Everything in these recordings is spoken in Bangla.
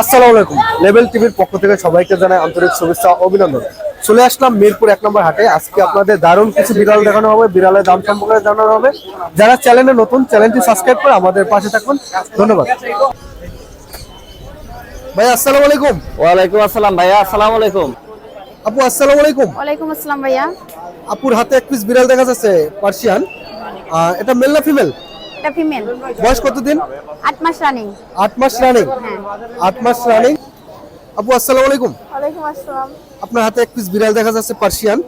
আসসালামু আলাইকুম। লেভেল টিভির পক্ষ থেকে সবাইকে জানাই আন্তরিক শুভেচ্ছা অভিনন্দন। চলে আসলাম মিরপুর এক নম্বর হাটে। আজকে আপনাদের দারুণ কিছু বিড়াল দেখানো হবে বিড়ালের দাম সম্পর্কে জানানো হবে। যারা চ্যানেলে নতুন চ্যানেলটি সাবস্ক্রাইব করে আমাদের পাশে থাকুন। ধন্যবাদ। ভাই আসসালামু আলাইকুম। ওয়ালাইকুম আসসালাম ভাইয়া আসসালামু আলাইকুম। আপু আসসালামু আলাইকুম। ওয়ালাইকুম আসসালাম ভাইয়া। আপুর হাতে এক পিস বিড়াল দেখা যাচ্ছে পার্সিয়ান এটা মেল না ফিমেল এটা ফিমেল বয়স কতদিন? আট মাস রানিং আট মাস রানিং হ্যাঁ। আট মাস রানিং আপু আসসালামু আলাইকুম। ওয়ালাইকুম আসসালাম। আপনার হাতে এক পিস বিড়াল দেখা যাচ্ছে পার্সিয়ান।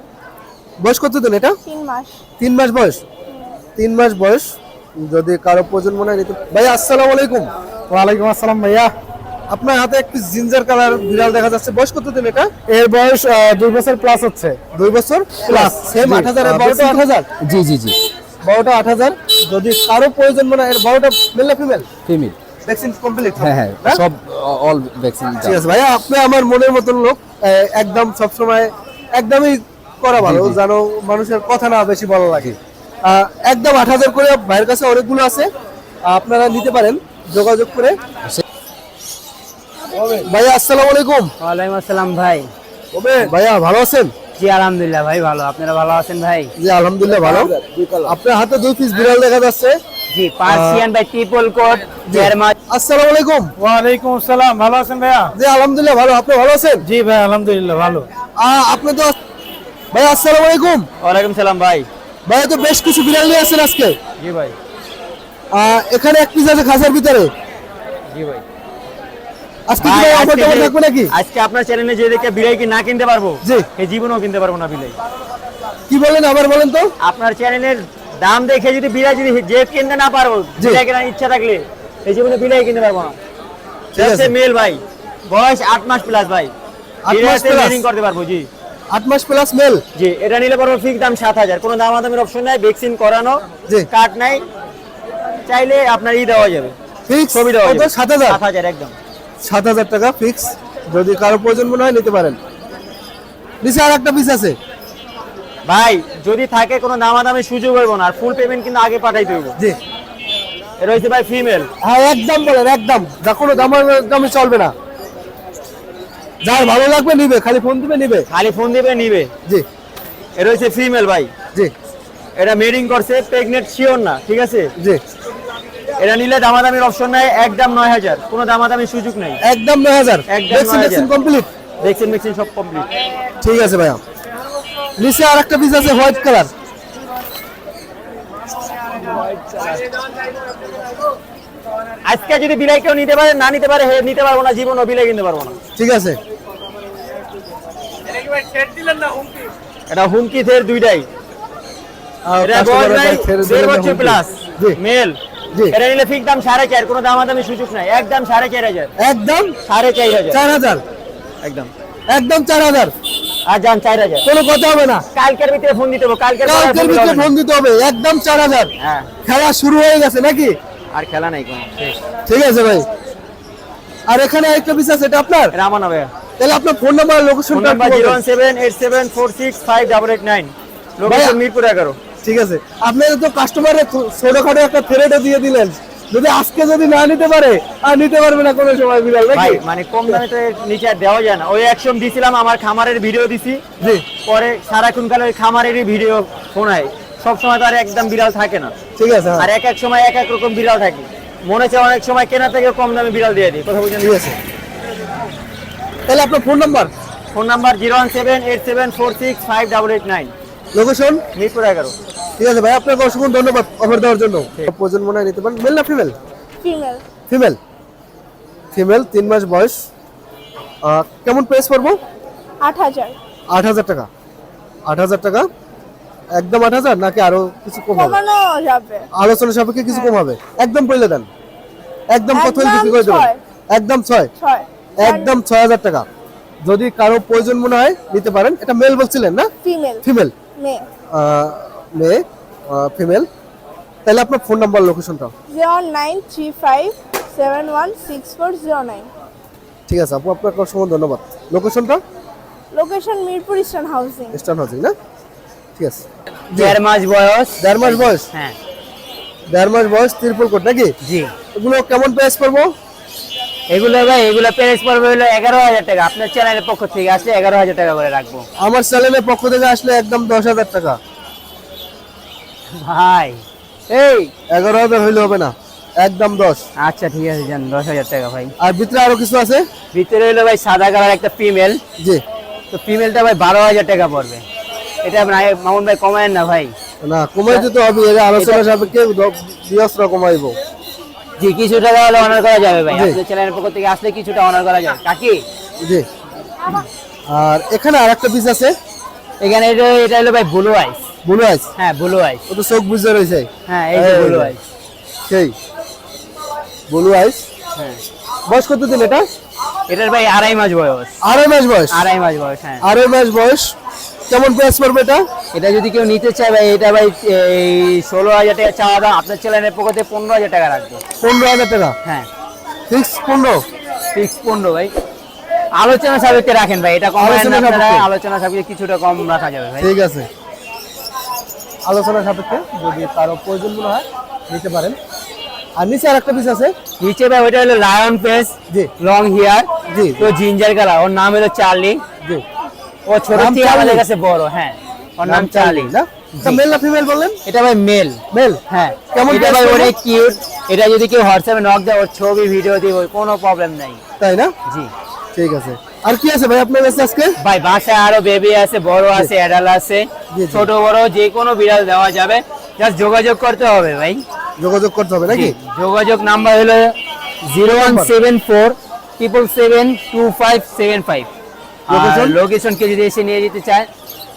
বয়স কতদিন এটা? তিন মাস। তিন মাস বয়স। তিন মাস বয়স। যদি কারও প্রয়োজন মনে হয় ভাই আসসালামু আলাইকুম। ওয়ালাইকুম আসসালাম ভাইয়া। আপনার হাতে এক পিস জিঞ্জার কালার বিড়াল দেখা যাচ্ছে। বয়স কতদিন এটা? এর বয়স দুই বছর প্লাস হচ্ছে। দুই বছর প্লাস সেম আট হাজার বারোটা আট হাজার। জি জি জি। বারোটা আট হাজার। যদি কারও প্রয়োজন মনে হয় এর বারোটা মেল না ফিমেল ফিমেল ভ্যাকসিন কমপ্লিট হ্যাঁ হ্যাঁ সব অল ভ্যাকসিন ঠিক আছে ভাইয়া আপনি আমার মনের মতন লোক একদম সবসময় একদমই করা ভালো। জানো মানুষের কথা না বেশি ভালো লাগে। আহ, একদম আট হাজার করে ভাইয়ের কাছে অনেকগুলো আছে। আপনারা নিতে পারেন যোগাযোগ করে। ভাইয়া আসসালামু আলাইকুম। ওয়ালাইকুম আসসালাম ভাই। ভাইয়া ভালো আছেন? জি আলহামদুলিল্লাহ ভাই ভালো। আপনারা ভালো আছেন ভাই? জি আলহামদুলিল্লাহ ভালো। আপনার হাতে দুই পিস বিড়াল দেখা যাচ্ছে। জি পার্সিয়ান ভাই ট্রিপল কোট দেড় আসসালামু আলাইকুম। ওয়ালাইকুম আসসালাম ভালো আছেন ভাইয়া? জি আলহামদুলিল্লাহ ভালো। আপনি ভালো আছেন? জি ভাই আলহামদুলিল্লাহ ভালো। আহ, আপনি তো ভাইয়া আসসালামু আলাইকুম। ওয়ালাইকুম সালাম ভাই। ভাইয়া তো বেশ কিছু বিড়াল নিয়ে আসছেন আজকে। জি ভাই। আহ, এখানে এক পিস আছে খাঁচার ভিতরে। জি ভাই। আজকে অফার থাকবে নাকি? আজকে আপনার চ্যানেলে যে দেখে বিলাই কি না কিনতে পারব জি। এই জীবনেও কিনতে পারব না বিলাই কি বলেন আবার বলেন তো? আপনার চ্যানেলের দাম দেখে যদি বিলাই যদি যে কিনতে না পারব বিলাই কেনার ইচ্ছা থাকলে এই জীবনে বিলাই কিনতে পারব না। মেল ভাই। বয়স আট মাস প্লাস ভাই। মাস করতে পারব জি। মাস প্লাস মেল জি এটা নিলে পড়ব ফিক্স দাম সাত হাজার। কোনো দামাদামের অপশন নাই ভ্যাকসিন করানো জি। কার্ড নাই চাইলে আপনার ই দেওয়া যাবে। ফিক্স ছবি দেওয়া যাবে। একদম। সাত হাজার টাকা ফিক্স যদি কারও প্রয়োজন মনে হয় নিতে পারেন। নিচে আর একটা পিস আছে। ভাই যদি থাকে কোনো দামাদামের সুযোগ হইব না আর ফুল পেমেন্ট কিন্তু আগে পাঠাইতে হইব। জি। এটা হচ্ছে ভাই ফিমেল হ্যাঁ একদম বলেন একদম। যা কোনো দাম দামে চলবে না। যার ভালো লাগবে নিবে খালি ফোন দিবে নিবে। খালি ফোন দিবে নিবে। জি। এটা হচ্ছে ফিমেল ভাই। জি। এটা মেডিং করছে প্রেগনেন্ট শিওর না ঠিক আছে? জি। এটা নিলে দামাদামির অপশন নাই একদম নয় হাজার কোনো দামাদামির সুযোগ নাই একদম নয় হাজার ভ্যাকসিন কমপ্লিট ভ্যাকসিন ভ্যাকসিন সব কমপ্লিট ঠিক আছে ভাইয়া নিচে আর একটা পিস আছে হোয়াইট কালার আজকে যদি বিলাই কেউ নিতে পারে না নিতে পারে নিতে পারব না জীবন ও বিলাই কিনতে পারব না ঠিক আছে এটা হুমকি থের দুইটাই এটা বয়স নাই দেড় বছর প্লাস জি মেল। এটা নিলে ফিক্স দাম সাড়ে চার কোনো দামাদামি সুযোগ নাই। একদম সাড়ে চার হাজার। একদম সাড়ে চার হাজার। চার হাজার। একদম। একদম চার হাজার। আর যান চার হাজার। কোনো কথা হবে না। কালকের ভিতরে ফোন দিতে হবে কালকের কালকের ভিতরে দিতে হবে। না। ফোন দিতে হবে। একদম চার হাজার। হ্যাঁ। খেলা শুরু হয়ে গেছে নাকি? আর খেলা নাই কোনো। ঠিক আছে ভাই। আর এখানে একটা আছে এটা আপনার? হবে তাহলে আপনার phone number location phone zero one seven eight seven four six five double eight nine location Mirpur এগারো। ঠিক আছে? আপনি তো কাস্টমারের ছোটখাটো একটা থ্রেডও দিয়ে দিলেন। যদি আজকে যদি না নিতে পারে আর নিতে পারবে না কোনো সময় বিড়াল ভাই মানে কম দামে তো নিচে দেওয়া যায় না। ওই একশো দিছিলাম আমার খামারের ভিডিও দিছি। জি। পরে সারাক্ষণ কালে ওই খামারেরই ভিডিও শোনায়। সব সময় তো আর একদম বিড়াল থাকে না। ঠিক আছে হ্যাঁ। আর এক এক সময় এক এক রকম বিড়াল থাকে। মনে হচ্ছে অনেক সময় কেনা থেকে কম দামে বিড়াল দিয়ে দিই। কথা বুঝেন ঠিক আছে। তাহলে আপনার phone number phone number zero one seven eight seven four six five double eight nine. Location Mirpur এগারো। ঠিক আছে ভাই আপনাকে অসংখ্য ধন্যবাদ অফার দেওয়ার জন্য। প্রয়োজন মনে নিতে পারেন। মেল না ফিমেল ফিমেল ফিমেল ফিমেল তিন মাস বয়স। কেমন প্রাইস পড়ব? আট হাজার। আট হাজার টাকা। আট হাজার টাকা? একদম আট হাজার নাকি আরও কিছু কম হবে? কমানো যাবে। আলোচনা সাপেক্ষে কিছু কম হবে। একদম পয়লে দেন। একদম কত হলে একদম বিক্রি করে দেবেন? ছয়। একদম ছয়? ছয়। একদম ছয় হাজার টাকা। যদি কারও প্রয়োজন মনে হয় নিতে পারেন। এটা মেল বলছিলেন না? ফিমেল ফিমেল মেয়ে মেয়ে ফিমেল তাহলে আপনার ফোন নাম্বার লোকেশনটা zero nine three five seven one six four zero nine ঠিক আছে আপু আপনাকে অসংখ্য ধন্যবাদ। লোকেশনটা location Mirpur eastern housing eastern housing না? ঠিক আছে। দেড় মাস বয়স। দেড় মাস বয়স? হ্যাঁ। দেড় মাস বয়স তিরপুল কোট নাকি? জি। এগুলো কেমন প্রাইস পড়ব? এগুলো ভাই এগুলো প্রাইস পড়বে হলো এগারো হাজার টাকা। আপনার চ্যানেলের পক্ষ থেকে আসলে এগারো হাজার টাকা করে রাখব। আমার চ্যানেলের পক্ষ থেকে আসলে একদম দশ হাজার টাকা। ভাই। এই এগারো হাজার হইলে হবে না। একদম দশ। আচ্ছা ঠিক আছে যান দশ হাজার টাকা ভাই। আর ভিতরে আরও কিছু আছে? ভিতরে হলো ভাই সাদা কালার একটা ফিমেল। জি। তো ফিমেলটা ভাই বারো হাজার টাকা পড়বে। এটা মামুন ভাই কমায়েন না ভাই। না কমাই দিতে হবে এর আলোচনা সাপেক্ষে বিয়সরা কমাইবো। জি কিছু টাকা হলে অনার করা যাবে ভাই। জি। আপনার চ্যানেলের পক্ষ থেকে আসলে কিছুটা অনার করা যাবে। কাকি? জি। আর এখানে আর একটা পিস আছে। এখানে এটা এটা হলো ভাই ব্লু আইস ব্লু আইস হ্যাঁ ব্লু আইস ও তো চোখ বুঝে রয়েছে। হ্যাঁ এই যে ব্লু আইস সেই। ব্লু আইস হ্যাঁ। বয়স কতদিন এটা? এটার ভাই আড়াই মাস বয়স। আড়াই মাস বয়স? আড়াই মাস বয়স হ্যাঁ। আড়াই মাস বয়স। কেমন প্রাইস পড়বে এটা? এটা যদি কেউ নিতে চায় ভাই এটা ভাই এই ষোলো হাজার টাকা চাওয়া দাম আপনার চ্যানেলের পক্ষ থেকে পনেরো হাজার টাকা রাখবে। পনেরো হাজার টাকা? হ্যাঁ। ফিক্স পনেরো? ফিক্স পনেরো ভাই। আলোচনা সাপেক্ষে রাখেন ভাই এটা কম। আলোচনা সাপেক্ষে কিছুটা কম রাখা যাবে ভাই। ঠিক আছে। আলোচনা সাপেক্ষে যদি কারও প্রয়োজন মনে হয় নিতে পারেন। আর নিচে আর একটা পিস আছে। নিচে ভাই ওইটা হলো লায়ন ফেস জি। লং হেয়ার জি তো জিঞ্জার কালার ওর নাম হলো চার্লি জি। ও ছোট থেকে আমাদের কাছে বড় হ্যাঁ। ওর নাম চার্লি না? মেল না ফিমেল বললেন এটা ভাই মেল মেল হ্যাঁ। কেমন এটা ভাই অনেক কিউট এটা যদি কেউ হোয়াটসঅ্যাপে নক দেয় ওর ছবি ভিডিও দিব কোনো প্রবলেম নাই। তাই না? জি। ঠিক আছে। আর কি আছে ভাই আপনার কাছে আজকে? ভাই বাসায় আরও বেবি আছে বড় আছে অ্যাডাল আছে। ছোট বড় যে কোনো বিড়াল দেওয়া যাবে। জাস্ট যোগাযোগ করতে হবে ভাই। যোগাযোগ করতে হবে নাকি? যোগাযোগ নাম্বার হলো zero one seven four triple seven two five seven five? Location কে যদি এসে নিয়ে যেতে চায়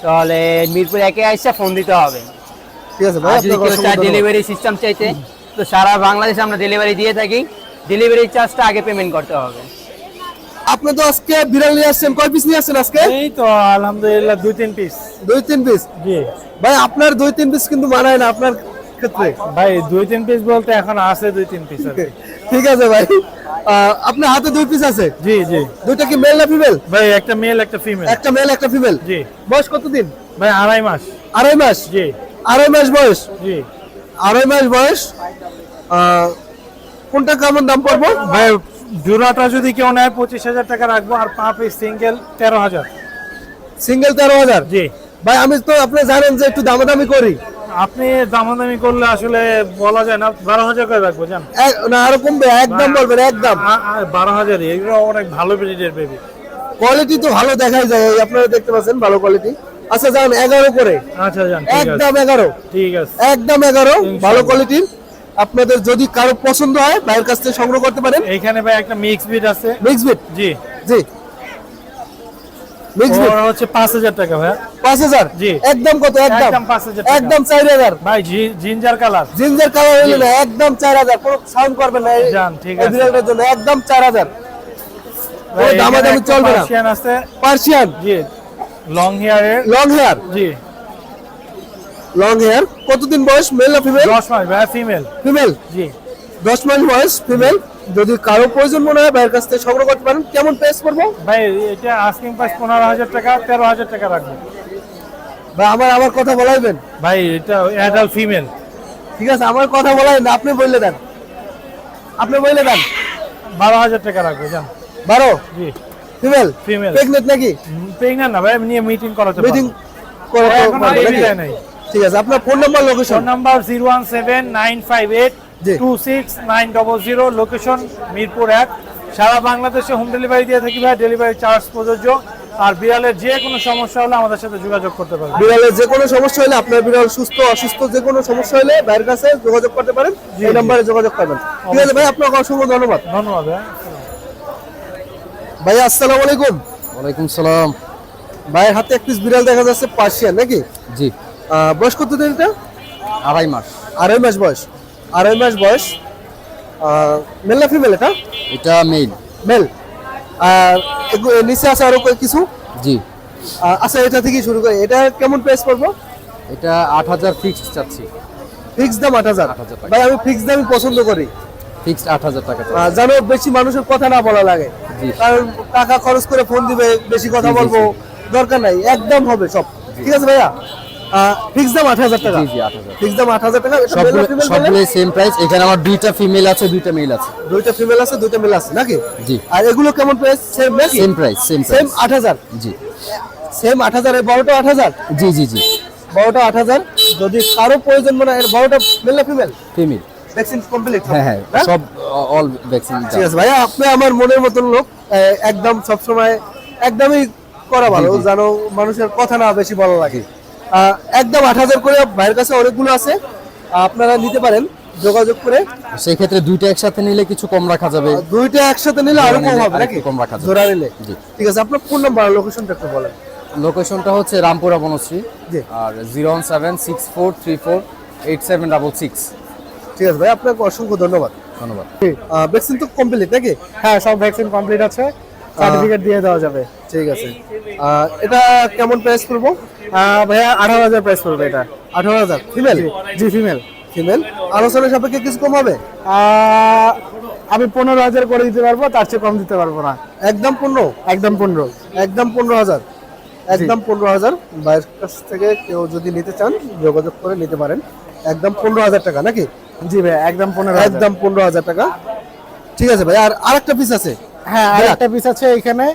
তাহলে মিরপুর একে আসছে ফোন দিতে হবে। ঠিক আছে ভাই যদি কেউ চায় ডেলিভারি সিস্টেম চাইতে তো সারা বাংলাদেশে আমরা ডেলিভারি দিয়ে থাকি। ডেলিভারি চার্জটা আগে পেমেন্ট করতে হবে। আপনি তো আজকে বিড়াল নিয়ে আসছেন। কয় পিস নিয়ে আসছেন আজকে? এই তো আলহামদুলিল্লাহ দুই তিন পিস দুই তিন পিস জি। ভাই আপনার দুই তিন পিস কিন্তু মানায় না আপনার ক্ষেত্রে। ভাই দুই তিন পিস বলতে এখন আছে দুই তিন পিস ঠিক আছে ভাই। আপনার হাতে দুই পিস আছে? জি জি। দুইটা কি মেল না ফিমেল ভাই একটা মেল একটা ফিমেল একটা মেল একটা ফিমেল জি। বয়স কতদিন? ভাই আড়াই মাস। আড়াই মাস? জি। আড়াই মাস বয়স? জি। আড়াই মাস বয়স। কোনটা কেমন দাম পড়ব? ভাই জোড়াটা যদি কেউ নেয় পঁচিশ হাজার টাকা রাখব আর পা পিস সিঙ্গেল তেরো হাজার। সিঙ্গেল তেরো হাজার? জি। ভাই আমি তো আপনি জানেন যে একটু দামাদামি করি। আপনি দামাদামি করলে আসলে বলা যায় না বারো হাজার করে রাখব জান না আরও কমবে একদম বলবেন একদম। বারো হাজারই এগুলো অনেক ভালো ব্রিডের বেবি কোয়ালিটি তো ভালো দেখাই যায় আপনারা দেখতে পাচ্ছেন ভালো কোয়ালিটি আচ্ছা যান এগারো করে। আচ্ছা জান ঠিক আছে। একদম এগারো। ঠিক আছে। একদম এগারো ভালো কোয়ালিটির আপনাদের যদি কারও পছন্দ হয় ভাইয়ের কাছ থেকে সংগ্রহ করতে পারেন। এইখানে ভাই একটা মিক্স ব্রিড আছে। মিক্স বিট জি। জি। মিক্স বিট ওর হচ্ছে পাঁচ হাজার টাকা ভাই পাঁচ হাজার? জি। একদম কত? একদম? একদম 5,000 টাকা। একদম চার হাজার? ভাই জি- জিঞ্জার কালার জিঞ্জার কালার হইলে না একদম চার হাজার। কোনো সাউন্ড করবেন না যান, ঠিক আছে। বিড়ালটার জন্য। একদম চার হাজার। দামাদামি চলবে না। পার্সিয়ান আছে। পার্সিয়ান জি। লং হেয়ারের লং হেয়ার জি। লং হেয়ার কতদিন বয়স? মেল না ফিমেল দশ মাস ভাই ফিমেল ফিমেল জি। দশ মাস বয়স ফিমেল যদি কারও প্রয়োজন মনে হয় ভাইয়ের কাছ থেকে সংগ্রহ করতে পারেন। কেমন প্রাইস করব ভাই এটা আস্কিং প্রাইস পনেরো হাজার টাকা তেরো হাজার টাকা রাখব। ভাই আমার আমার কথা বলাইবেন? ভাই এটা অ্যাডাল্ট ফিমেল ঠিক আছে আমার কথা বলাই না আপনি বললে দেন। আপনি বললে দেন। বারো হাজার টাকা রাখব জান। বারো? জি। ফিমেল ফিমেল প্রেগনেন্ট নাকি? প্রেগনেন্ট না ভাই নিয়ে মিটিং করাতে মিটিং দেয় নাই। ঠিক আছে আপনার phone number location phone number zero one seven nine five eight two six nine double zero location Mirpur এক। সারা বাংলাদেশে হোম ডেলিভারি দিয়ে থাকি ভাই ডেলিভারি চার্জ প্রযোজ্য। আর বিড়ালের যে কোনো সমস্যা হলে আমাদের সাথে যোগাযোগ করতে পারবে বিড়ালের যে কোনো সমস্যা হলে আপনার বিড়াল সুস্থ অসুস্থ যে কোনো সমস্যা হলে ভাইয়ের কাছে যোগাযোগ করতে পারেন। এই নাম্বারে যোগাযোগ করবেন। ঠিক আছে ভাই আপনাকে অসংখ্য ধন্যবাদ। ধন্যবাদ ভাই ভাই আসসালামু আলাইকুম। ওয়ালাইকুম সালাম। ভাইয়ের হাতে এক পিস বিড়াল দেখা যাচ্ছে পার্সিয়ান নাকি? জি। বয়স কত দিন এটা? আড়াই মাস। আড়াই মাস বয়স। আড়াই মাস বয়স। মেল না ফিমেল এটা? এটা মেইল মেল আর নিচে আছে আরও কিছু? জি। আচ্ছা এটা থেকেই শুরু করি। এটা কেমন প্রাইস পড়ব? এটা আট হাজার ফিক্সড চাচ্ছি। ফিক্স দাম আট হাজার। 8,000 টাকা। ভাই আমি ফিক্স দামই পছন্দ করি। ফিক্সড আট হাজার টাকা যেন বেশি মানুষের কথা না বলা লাগে। জি। কারণ টাকা খরচ করে ফোন দিবে বেশি কথা বলব দরকার নাই। একদম হবে সব। ঠিক আছে ভাইয়া? ফিক্স দাম আট হাজার টাকা। জি জি আট হাজার ফিক্স দাম আট হাজার টাকা সবগুলো না female বললেন? সবগুলো সেম প্রাইস এখানে আমার দুইটা ফিমেল আছে দুইটা মেল আছে। দুইটা ফিমেল আছে দুইটা মেল আছে নাকি? জি। আর এগুলো কেমন প্রাইস সেম নাকি same price same same price আট হাজার? জি। সেম আট হাজার বড়টা আট হাজার? জি জি জি। বড়টা আট হাজার। যদি কারও প্রয়োজন মনে হয় এর বড়টা মেল না ফিমেল ফিমেল ভ্যাকসিন কমপ্লিট হ্যাঁ হ্যাঁ সব অল ভ্যাকসিন ঠিক আছে ভাইয়া আপনি আমার মনের মতন লোক। একদম সবসময় একদমই করা ভালো। জানো মানুষের কথা না বেশি ভালো লাগে। একদম আট হাজার করে ভাইয়ের কাছে অনেকগুলো আছে। আপনারা নিতে পারেন যোগাযোগ করে। সেই ক্ষেত্রে দুইটা একসাথে নিলে কিছু কম রাখা যাবে। দুইটা একসাথে নিলে আরও কম হবে নাকি? কম রাখা যাবে। জোড়া নিলে। জি। ঠিক আছে আপনার ফোন নাম্বার লোকেশনটা একটু বলেন। লোকেশনটা হচ্ছে রামপুরা বনশ্রী জি। আর zero one seven six four three four eight seven double six ঠিক আছে ভাই আপনাকে অসংখ্য ধন্যবাদ। ধন্যবাদ। ভ্যাকসিন তো কমপ্লিট নাকি? হ্যাঁ সব ভ্যাকসিন কমপ্লিট আছে। সার্টিফিকেট দিয়ে দেওয়া যাবে। ঠিক আছে। এটা কেমন প্রাইস করব ভাইয়া আঠারো হাজার প্রাইস পড়বে এটা। আঠারো হাজার। ফিমেল জি ফিমেল ফিমেল আলোচনা সাপেক্ষে কিছু কম হবে? আমি পনেরো হাজার করে দিতে পারব তার চেয়ে কম দিতে পারব না। একদম পনেরো? একদম পনেরো। একদম পনেরো হাজার। একদম পনেরো হাজার। বাইরের কাছ থেকে কেউ যদি নিতে চান যোগাযোগ করে নিতে পারেন। একদম পনেরো হাজার টাকা নাকি? জি ভাই একদম পনেরো একদম একদম পনেরো হাজার টাকা। ঠিক আছে ভাই আর আরেকটা পিস আছে। হ্যাঁ আর একটা পিস আছে এখানে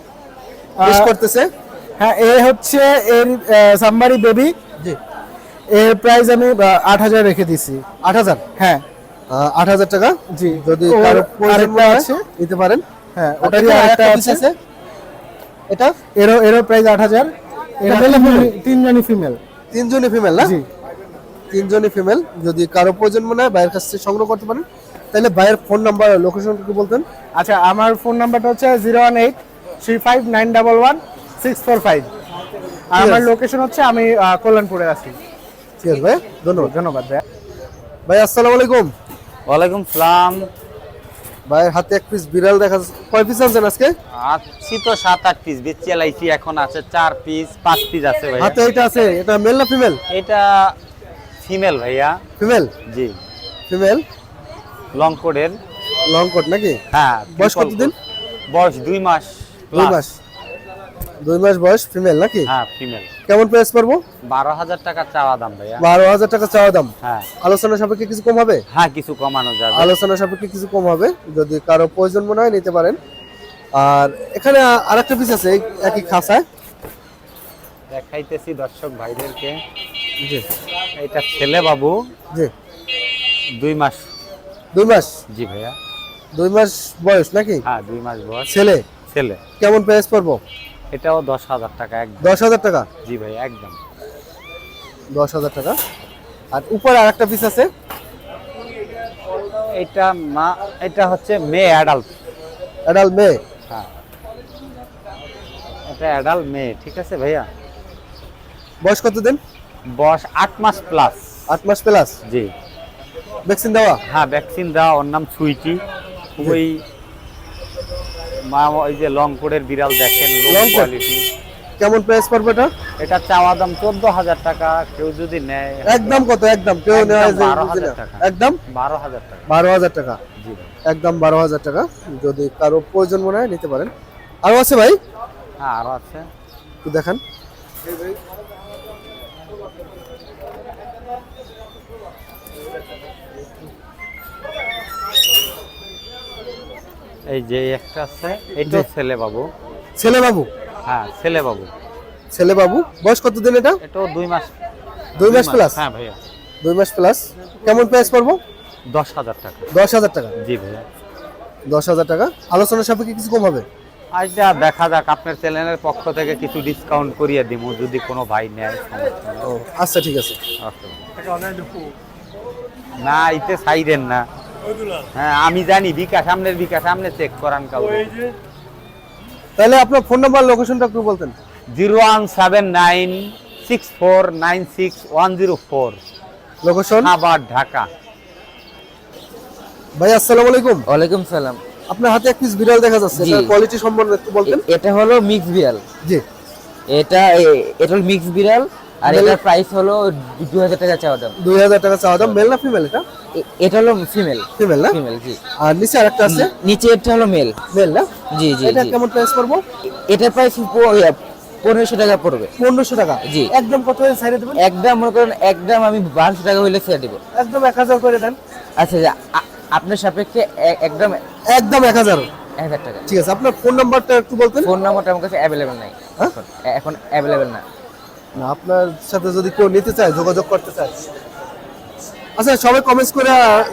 করতেছে। হ্যাঁ এ হচ্ছে এর সাম্বারি বেবি জি। এর প্রাইস আমি আট হাজার রেখে দিছি। আট হাজার? হ্যাঁ। আট হাজার টাকা? জি। যদি কারও প্রয়োজন আরেকটা আছে নিতে পারেন। হ্যাঁ ওটারই আরেকটা আরেকটা পিস আছে। এটা? এরও এরও প্রাইস আট হাজার। এরা তিনজনই- তিনজনই ফিমেল তিনজনই ফিমেল না? জি। তিনজনই ফিমেল যদি কারও প্রয়োজন মনে হয় বাইরের কাছ থেকে সংগ্রহ করতে পারেন। তাহলে ভাইয়ের ফোন নাম্বার লোকেশন কি বলতেন। আচ্ছা আমার ফোন নাম্বারটা হচ্ছে zero one eight three five nine double one six four five আর আমার লোকেশন হচ্ছে আমি কল্যাণপুরে আছি। ঠিক আছে ভাই ধন্যবাদ। ধন্যবাদ ভাইয়া। ভাই আসসালামু আলাইকুম। ওয়ালাইকুম সালাম। ভাইয়ের হাতে এক পিস বিড়াল দেখা যাচ্ছে। কয় পিস আনছেন আজকে? আছি তো সাত আট পিস বেচি এলাইছি এখন আছে চার পিস পাঁচ পিস আছে ভাই হাতে এটা আছে এটা মেল না ফিমেল এটা ফিমেল ভাইয়া। ফিমেল জি। ফিমেল লং কোডের লং কোট নাকি? হ্যাঁ বয়স কতদিন? বয়স দুই মাস দুই মাস। দুই মাস বয়স ফিমেল নাকি? হ্যাঁ ফিমেল কেমন প্রাইস পারব বারো হাজার টাকা চাওয়া দাম ভাইয়া। বারো হাজার টাকা চাওয়া দাম। হ্যাঁ। আলোচনা সাপেক্ষে কিছু কম হবে? হ্যাঁ কিছু কমানো যাবে। আলোচনা সাপেক্ষে কিছু কম হবে যদি কারও প্রয়োজন মনে হয় নিতে পারেন। আর এখানে আর একটা পিস আছে একই খাঁচায় দেখাইতেছি দর্শক ভাইদেরকে। জি। এটা ছেলে বাবু। জি। দুই মাস দুই মাস? জি ভাইয়া। দুই মাস বয়স নাকি? হ্যাঁ দুই মাস বয়স। ছেলে? ছেলে। কেমন প্রাইস পড়ব? এটাও দশ হাজার টাকা একদম। দশ হাজার টাকা? জি ভাই একদম। দশ হাজার টাকা। আর উপরে আর একটা পিস আছে? এটা মা এটা হচ্ছে মেয়ে অ্যাডাল্ট অ্যাডাল্ট মেয়ে? হ্যাঁ। এটা অ্যাডাল্ট মেয়ে ঠিক আছে ভাইয়া? বয়স কত দিন বয়স আট মাস প্লাস আট মাস প্লাস জি। ভ্যাকসিন দেওয়া? হ্যাঁ ভ্যাকসিন দেওয়া ওর নাম সুইটি। ওই মা ওই যে লং কোডের বিড়াল দেখেন লো কোয়ালিটি কেমন প্রাইস পড়বে এটা? এটা চাওয়া দাম চোদ্দ হাজার টাকা কেউ যদি নেয় একদম কত? একদম। কেউ একদম নেওয়া যায় 12,000 টাকা। একদম? বারো হাজার টাকা। জি একদম বারো হাজার টাকা। যদি কারও প্রয়োজন মনে হয় নিতে পারেন। আরও আছে ভাই? হ্যাঁ আরও আছে। একটু দেখান। এই যে একটা আছে এটাও ছেলে বাবু ছেলে বাবু হ্যাঁ ছেলে বাবু ছেলে বাবু বয়স কত দিন এটা? এটাও দুই মাস। দুই মাস প্লাস হ্যাঁ ভাইয়া। দুই মাস প্লাস কেমন প্রাইস পড়ব? দশ হাজার টাকা। দশ হাজার টাকা? জি ভাইয়া। দশ হাজার টাকা। আলোচনা সাপেক্ষে কিছু কম হবে? আচ্ছা দেখা যাক আপনার চ্যানেলের পক্ষ থেকে কিছু ডিসকাউন্ট করিয়ে দিব যদি কোনো ভাই নেয়। ও আচ্ছা ঠিক আছে। আচ্ছা। না ইতে সাইরেন না। হ্যাঁ আমি জানি বিকাশ সামনের বিকাশ সামনে চেক করান কাউকে। তাহলে আপনার ফোন নাম্বার লোকেশনটা একটু বলতেন। Zero one seven nine six four nine six one zero four. Location আবার ঢাকা। ভাই আসসালামু আলাইকুম। ওয়ালাইকুম সালাম। আপনার হাতে এক পিস বিড়াল দেখা যাচ্ছে জি। এটার কোয়ালিটি সম্বন্ধে একটু বলতেন। এটা হলো মিক্স বিড়াল। জি। এটা এটা হলো মিক্স বিড়াল। আর এটার প্রাইস হলো দু হাজার টাকা চাওয়া দাম। দুই হাজার টাকা চাওয়া দাম মেল না ফিমেল এটা? এটা হলো ফিমেল ফিমেল না? ফিমেল জি। আর নিচে আরেকটা আছে? নিচে এটা হলো মেল মেল না? জি জি এটা কেমন প্রাইস পড়ব? এটার প্রাইস পনেরোশো টাকা পড়বে। পনেরোশো টাকা? জি। একদম কত হয়ে ছাইড়ে দেবেন? একদম মনে করেন একদম আমি বারোশো টাকা হইলে ছেড়ে দিব। একদম এক হাজার করে দেন। আচ্ছা আচ্ছা, আপনার সাপেক্ষে একদম একদম এক হাজার। এক হাজার টাকা। ঠিক আছে আপনার ফোন নাম্বারটা একটু বলতেন। ফোন নাম্বারটা আমার কাছে অ্যাভেলেবেল নাই। হ্যাঁ? এখন অ্যাভেলেবেল না। না আপনার সাথে যদি কেউ নিতে চায় যোগাযোগ করতে চায়। আচ্ছা সবাই কমেন্টস করে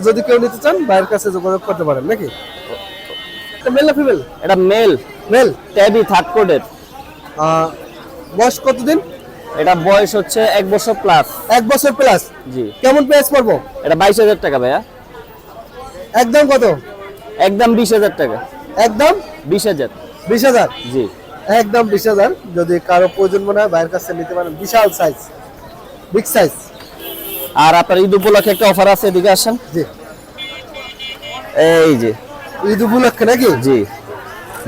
যদি কেউ নিতে চান ভাইয়ের কাছে যোগাযোগ করতে পারেন নাকি? এটা মেল না ফিমেল এটা মেল মেল ট্যাবি থার্ড কোডের বয়স কতদিন? এটা বয়স হচ্ছে এক বছর প্লাস এক বছর প্লাস জি। কেমন প্রাইস পড়ব? এটা বাইশ হাজার টাকা ভাইয়া। একদম কত? একদম বিশ হাজার টাকা। একদম? বিশ হাজার। বিশ হাজার? জি। একদম বিশ হাজার। যদি কারও প্রয়োজন মনে হয় ভাইয়ের কাছে নিতে পারেন। বিশাল সাইজ বিগ সাইজ আর আপনার ঈদ উপলক্ষে একটা অফার আছে এদিকে আসেন। জি। এই যে। ঈদ উপলক্ষে নাকি? জি।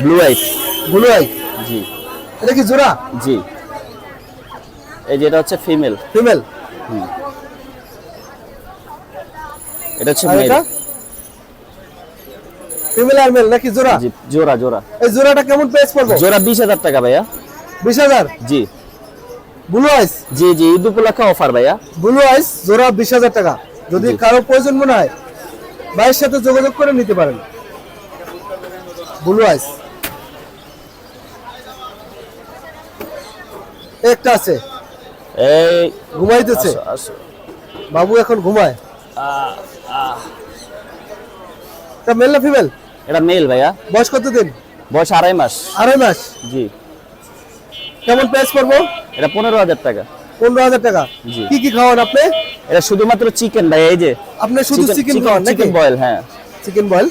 ব্লু আইস ব্লু আই জি। এটা কি জোড়া? জি। এই যে এটা হচ্ছে ফিমেল ফিমেল হুম। এটা হচ্ছে মেল ফিমেল আর মেল নাকি জোড়া? জি জোড়া জোড়া। এই জোড়াটা কেমন প্রাইস পড়ব? জোড়া বিশ হাজার টাকা ভাইয়া। বিশ হাজার? জি। ব্লু আইস জি জি ঈদ উপলক্ষে অফার ভাইয়া। ব্লু আইস জোড়া বিশ হাজার টাকা। যদি। কারও প্রয়োজন মনে হয় ভাইয়ের সাথে যোগাযোগ করে নিতে পারেন। ব্লু আইস একটা আছে। এই ঘুমাইতেছে। বাবু এখন ঘুমায়। তা মেল না ফিমেল এটা মেল ভাইয়া। বয়স কত দিন বয়স আড়াই মাস। আড়াই মাস? জি। কেমন প্রাইস পড়ব? এটা পনেরো হাজার টাকা। পনেরো হাজার টাকা। জি। কি কি খাওয়ান আপনি? এটা শুধুমাত্র চিকেন ভাই এই যে আপনি শুধু চিকেন খাওয়ান নাকি? চিকেন বয়েল হ্যাঁ। চিকেন বয়েল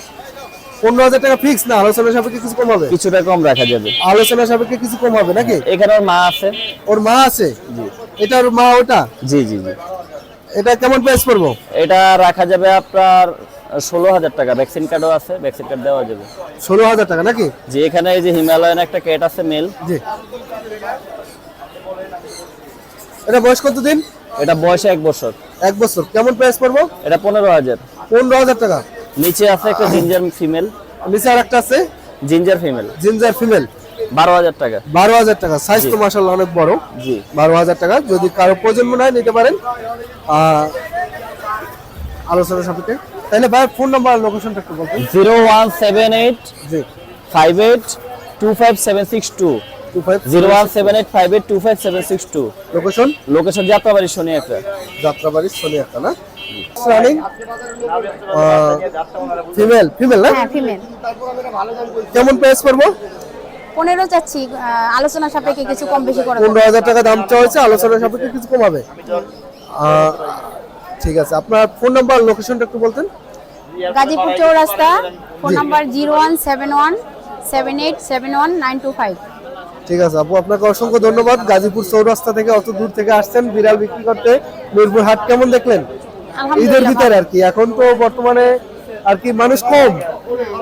পনেরো হাজার টাকা ফিক্স না? আলোচনা সাপেক্ষে কিছু কম হবে? কিছুটা কম রাখা যাবে। আলোচনা সাপেক্ষে কিছু কম হবে নাকি? এখানে ওর মা আছে। ওর মা আছে? জি। এটা ওর মা ওটা? জি জি জি। এটা কেমন প্রাইস পড়ব? এটা রাখা যাবে আপনার ষোলো হাজার টাকা। ভ্যাকসিন কার্ডও আছে ভ্যাকসিন কার্ড দেওয়া যাবে। ষোলো হাজার টাকা নাকি? যে এখানে এই যে হিমালয়ান একটা ক্যাট আছে মেল জি। এটা বয়স কত দিন এটা বয়সে এক বছর। এক বছর। কেমন প্রাইস পড়ব? এটা পনেরো হাজার পনেরো হাজার টাকা। নিচে আছে একটা জিঞ্জার ফিমেল নিচে আর একটা আছে? জিঞ্জার ফিমেল জিঞ্জার ফিমেল বারো হাজার টাকা। বারো হাজার টাকা সাইজ তো মাসাল্লাহ অনেক বড়। জি। বারো হাজার টাকা। যদি কারও প্রয়োজন মনে হয় নিতে পারেন। আলোচনা সাপেক্ষে। তাহলে ভাই ফোন নাম্বার লোকেশনটা একটু বলতেন জিরো ওয়ান সেভেন এইট জি। Five eight two five seven six two. Two five zero one seven eight five eight two five seven six two. Location location Jatrabari শনি একটা যাত্রাবাড়ি একটা না? রানিং ফিমেল ফিমেল না? হ্যাঁ ফিমেল কেমন প্রাইস পড়ব? পনেরো চাচ্ছি আলোচনা সাপেক্ষে কিছু কম বেশি করা পনেরো হাজার টাকা দাম চাওয়া হয়েছে আলোচনা সাপেক্ষে কিছু কম হবে আহ, ঠিক আছে আপনার ফোন নাম্বার লোকেশনটা একটু বলতেন। Gazipur Chowrasta phone number zero one seven one seven eight seven one nine two five ঠিক আছে আপু আপনাকে অসংখ্য ধন্যবাদ। গাজীপুর চৌরাস্তা থেকে অত দূর থেকে আসছেন বিড়াল বিক্রি করতে। মিরপুর হাট কেমন দেখলেন? ঈদের ভিতরে আর কি এখন তো বর্তমানে আর কি মানুষ কম।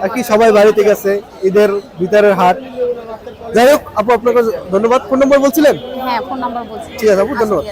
আর কি সবাই বাড়িতে গেছে ঈদের ভিতরের হাট। যাই হোক আপু আপনাকে ধন্যবাদ। ফোন নম্বর বলছিলেন? হ্যাঁ ফোন নাম্বার বলছি। ঠিক আছে আপু ধন্যবাদ।